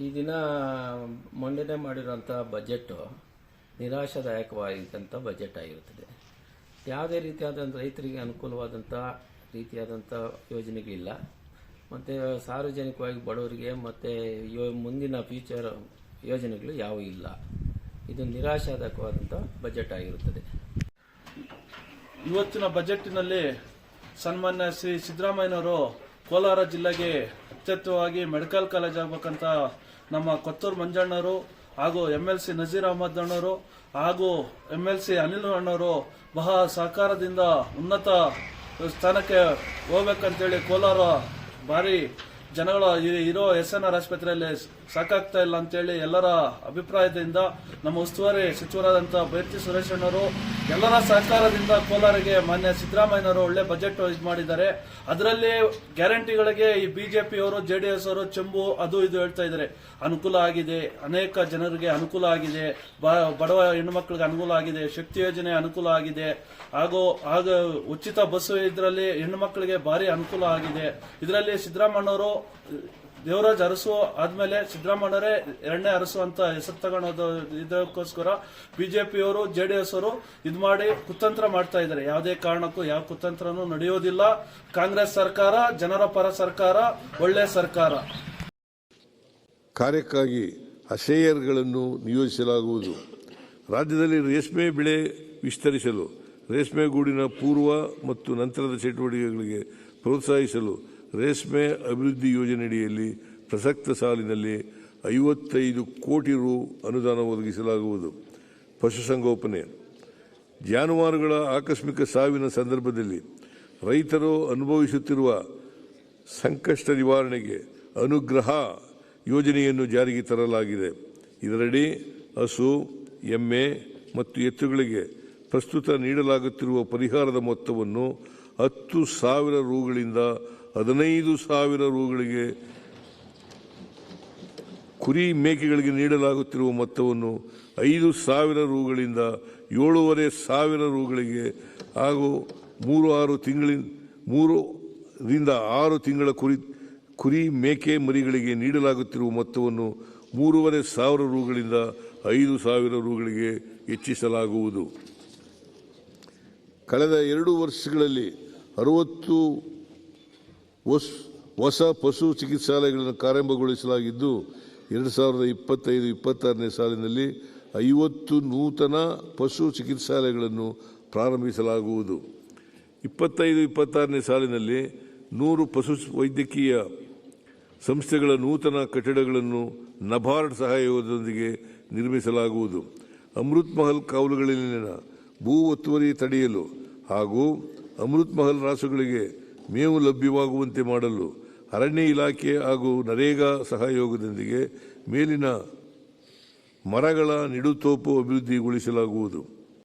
ಈ ದಿನ ಮಂಡನೆ ಮಾಡಿರೋಂಥ ಬಜೆಟ್ಟು ನಿರಾಶಾದಾಯಕವಾಗಿದ್ದಂಥ ಬಜೆಟ್ ಆಗಿರುತ್ತದೆ. ಯಾವುದೇ ರೀತಿಯಾದಂಥ ರೈತರಿಗೆ ಅನುಕೂಲವಾದಂಥ ರೀತಿಯಾದಂಥ ಯೋಜನೆಗಳಿಲ್ಲ ಮತ್ತು ಸಾರ್ವಜನಿಕವಾಗಿ ಬಡವರಿಗೆ ಮತ್ತು ಯೋ ಮುಂದಿನ ಫ್ಯೂಚರ್ ಯೋಜನೆಗಳು ಯಾವುವು ಇಲ್ಲ. ಇದು ನಿರಾಶಾದಾಯಕವಾದಂಥ ಬಜೆಟ್ ಆಗಿರುತ್ತದೆ. ಇವತ್ತಿನ ಬಜೆಟ್ನಲ್ಲಿ ಸನ್ಮಾನ್ಯ ಶ್ರೀ ಸಿದ್ದರಾಮಯ್ಯನವರು ಕೋಲಾರ ಜಿಲ್ಲೆಗೆ ಅತ್ಯತ್ವವಾಗಿ ಮೆಡಿಕಲ್ ಕಾಲೇಜ್ ಆಗ್ಬೇಕಂತ ನಮ್ಮ ಕೊತ್ತೂರು ಮಂಜಣ್ಣರು ಹಾಗೂ M L C Nazeer Ahmed ಅಣ್ಣರು ಹಾಗೂ ಎಂ ಎಲ್ ಸಿ ಅನಿಲ್ ಅಣ್ಣವರು ಬಹಳ ಸಹಕಾರದಿಂದ ಉನ್ನತ ಸ್ಥಾನಕ್ಕೆ ಹೋಗ್ಬೇಕಂತೇಳಿ ಕೋಲಾರ ಭಾರಿ ಜನಗಳ ಇರೋ ಎಸ್ ಎನ್ ಆರ್ ಆಸ್ಪತ್ರೆಯಲ್ಲಿ ಸಾಕಾಗ್ತಾ ಇಲ್ಲ ಅಂತೇಳಿ ಎಲ್ಲರ ಅಭಿಪ್ರಾಯದಿಂದ ನಮ್ಮ ಉಸ್ತುವಾರಿ ಸಚಿವರಾದಂಥ ಬೈರ್ತಿ ಸುರೇಶ್ ಅಣ್ಣವರು ಎಲ್ಲರ ಸಹಕಾರದಿಂದ ಕೋಲಾರಿಗೆ ಮಾನ್ಯ ಸಿದ್ದರಾಮಯ್ಯನವರು ಒಳ್ಳೆ ಬಜೆಟ್ ಇದು ಮಾಡಿದ್ದಾರೆ. ಅದರಲ್ಲಿ ಗ್ಯಾರಂಟಿಗಳಿಗೆ ಈ ಬಿಜೆಪಿಯವರು ಜೆ ಡಿ ಎಸ್ ಅವರು ಚೆಂಬು ಅದು ಇದು ಹೇಳ್ತಾ ಇದ್ದಾರೆ. ಅನುಕೂಲ ಆಗಿದೆ, ಅನೇಕ ಜನರಿಗೆ ಅನುಕೂಲ ಆಗಿದೆ ಬಡವ ಹೆಣ್ಣುಮಕ್ಕಳಿಗೆ ಅನುಕೂಲ ಆಗಿದೆ, ಶಕ್ತಿ ಯೋಜನೆ ಅನುಕೂಲ ಆಗಿದೆ. ಹಾಗೂ ಹಾಗೂ ಉಚಿತ ಬಸ್ ಇದರಲ್ಲಿ ಹೆಣ್ಣು ಮಕ್ಕಳಿಗೆ ಭಾರಿ ಅನುಕೂಲ ಆಗಿದೆ. ಇದರಲ್ಲಿ ಸಿದ್ದರಾಮಣ್ಣವರು ದೇವರಾಜ್ ಅರಸು ಆದ್ಮೇಲೆ ಸಿದ್ದರಾಮಯ್ಯರೇ ಎರಡನೇ ಅರಸು ಅಂತ ಹೆಸರು ತಗೊಳೋದು ಇದಕ್ಕೋಸ್ಕರ ಬಿಜೆಪಿಯವರು ಜೆ ಡಿ ಎಸ್ ಅವರು ಇದು ಮಾಡಿ ಕುತಂತ್ರ ಮಾಡ್ತಾ ಇದ್ದಾರೆ. ಯಾವುದೇ ಕಾರಣಕ್ಕೂ ಯಾವ ಕುತಂತ್ರನೂ ನಡೆಯೋದಿಲ್ಲ. ಕಾಂಗ್ರೆಸ್ ಸರ್ಕಾರ, ಜನರ ಪರ ಸರ್ಕಾರ, ಒಳ್ಳೆ ಸರ್ಕಾರ. ಕಾರ್ಯಕ್ಕಾಗಿ ಅಸೇಯರ್ಗಳನ್ನು ನಿಯೋಜಿಸಲಾಗುವುದು. ರಾಜ್ಯದಲ್ಲಿ ರೇಷ್ಮೆ ಬೆಳೆ ವಿಸ್ತರಿಸಲು, ರೇಷ್ಮೆ ಗೂಡಿನ ಪೂರ್ವ ಮತ್ತು ನಂತರದ ಚಟುವಟಿಕೆಗಳಿಗೆ ಪ್ರೋತ್ಸಾಹಿಸಲು ರೇಷ್ಮೆ ಅಭಿವೃದ್ಧಿ ಯೋಜನೆಯಡಿಯಲ್ಲಿ ಪ್ರಸಕ್ತ ಸಾಲಿನಲ್ಲಿ ಐವತ್ತೈದು ಕೋಟಿ ರು ಅನುದಾನ ಒದಗಿಸಲಾಗುವುದು. ಪಶುಸಂಗೋಪನೆ. ಜಾನುವಾರುಗಳ ಆಕಸ್ಮಿಕ ಸಾವಿನ ಸಂದರ್ಭದಲ್ಲಿ ರೈತರು ಅನುಭವಿಸುತ್ತಿರುವ ಸಂಕಷ್ಟ ನಿವಾರಣೆಗೆ ಅನುಗ್ರಹ ಯೋಜನೆಯನ್ನು ಜಾರಿಗೆ ತರಲಾಗಿದೆ. ಇದರಡಿ ಹಸು, ಎಮ್ಮೆ ಮತ್ತು ಎತ್ತುಗಳಿಗೆ ಪ್ರಸ್ತುತ ನೀಡಲಾಗುತ್ತಿರುವ ಪರಿಹಾರದ ಮೊತ್ತವನ್ನು ಹತ್ತು ಸಾವಿರ ರೂಗಳಿಂದ ಹದಿನೈದು ಸಾವಿರ ರೂಗಳಿಗೆ ಕುರಿ ಮೇಕೆಗಳಿಗೆ ನೀಡಲಾಗುತ್ತಿರುವ ಮೊತ್ತವನ್ನು ಐದು ಸಾವಿರ ರೂಗಳಿಂದ ಏಳೂವರೆ ಸಾವಿರ ರೂಗಳಿಗೆ ಹಾಗೂ ಮೂರು ಆರು ತಿಂಗಳಿನ ಮೂರರಿಂದ ಆರು ತಿಂಗಳ ಕುರಿ ಕುರಿ ಮೇಕೆ ಮರಿಗಳಿಗೆ ನೀಡಲಾಗುತ್ತಿರುವ ಮೊತ್ತವನ್ನು ಮೂರುವರೆ ಸಾವಿರ ರೂಗಳಿಂದ ಐದು ಸಾವಿರ ರೂಗಳಿಗೆ ಹೆಚ್ಚಿಸಲಾಗುವುದು. ಕಳೆದ ಎರಡು ವರ್ಷಗಳಲ್ಲಿ ಅರವತ್ತು ಹೊಸ ಪಶು ಚಿಕಿತ್ಸಾಲಯಗಳನ್ನು ಪ್ರಾರಂಭಗೊಳಿಸಲಾಗಿದ್ದು, ಎರಡು ಸಾವಿರದ ಇಪ್ಪತ್ತೈದು, ಇಪ್ಪತ್ತಾರನೇ ಸಾಲಿನಲ್ಲಿ ಐವತ್ತು ನೂತನ ಪಶು ಚಿಕಿತ್ಸಾಲಯಗಳನ್ನು ಪ್ರಾರಂಭಿಸಲಾಗುವುದು. ಇಪ್ಪತ್ತೈದು, ಇಪ್ಪತ್ತಾರನೇ ಸಾಲಿನಲ್ಲಿ ನೂರು ಪಶು ವೈದ್ಯಕೀಯ ಸಂಸ್ಥೆಗಳ ನೂತನ ಕಟ್ಟಡಗಳನ್ನು ನಬಾರ್ಡ್ ಸಹಯೋಗದೊಂದಿಗೆ ನಿರ್ಮಿಸಲಾಗುವುದು. ಅಮೃತ್ ಮಹಲ್ ಕಾವಲುಗಳಲ್ಲಿನ ಭೂ ಒತ್ತುವರಿ ತಡೆಯಲು ಹಾಗೂ ಅಮೃತ್ ಮಹಲ್ ರಾಸುಗಳಿಗೆ ಮೇವು ಲಭ್ಯವಾಗುವಂತೆ ಮಾಡಲು ಅರಣ್ಯ ಇಲಾಖೆ ಹಾಗೂ ನರೇಗಾ ಸಹಯೋಗದೊಂದಿಗೆ ಮೇಲಿನ ಮರಗಳ ನಿಡುತೋಪು ಅಭಿವೃದ್ಧಿಗೊಳಿಸಲಾಗುವುದು.